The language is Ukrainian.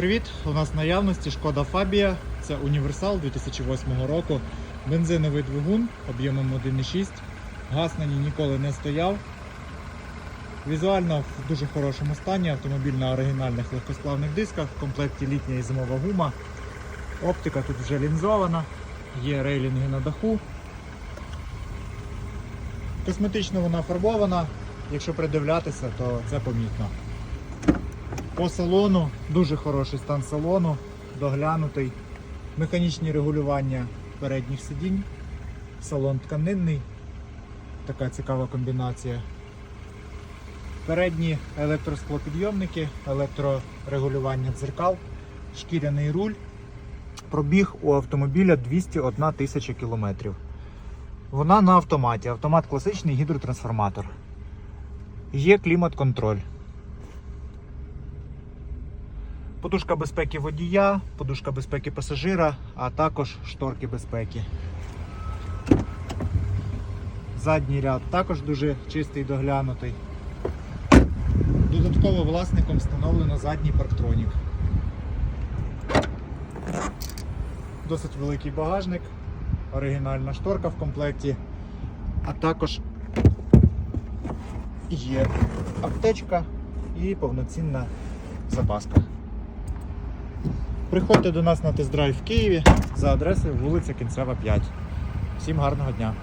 привіт! У нас в наявності шкода Фабія. Це універсал 2008 року. Бензиновий двигун об'ємом 1,6. Газ на ній ніколи не стояв. Візуально в дуже хорошому стані. Автомобіль на оригінальних легкосплавних дисках. В комплекті літня і зимова гума. Оптика тут вже лінзована, є рейлінги на даху. Косметично вона фарбована. Якщо придивлятися, то це помітно. По салону дуже хороший стан салону, доглянутий, механічні регулювання передніх сидінь, салон тканинний, така цікава комбінація. Передні електросклопідйомники, електрорегулювання дзеркал, шкіряний руль. Пробіг у автомобіля 201 тисяча кілометрів. Вона на автоматі. Автомат класичний гідротрансформатор. Є клімат-контроль. Подушка безпеки водія, подушка безпеки пасажира, а також шторки безпеки. Задній ряд також дуже чистий доглянутий. Додатково власником встановлено задній парктронік. Досить великий багажник, оригінальна шторка в комплекті, а також є аптечка і повноцінна запаска. Приходьте до нас на тест-драйв в Києві за адресою вулиця Кінцева 5. Всім гарного дня!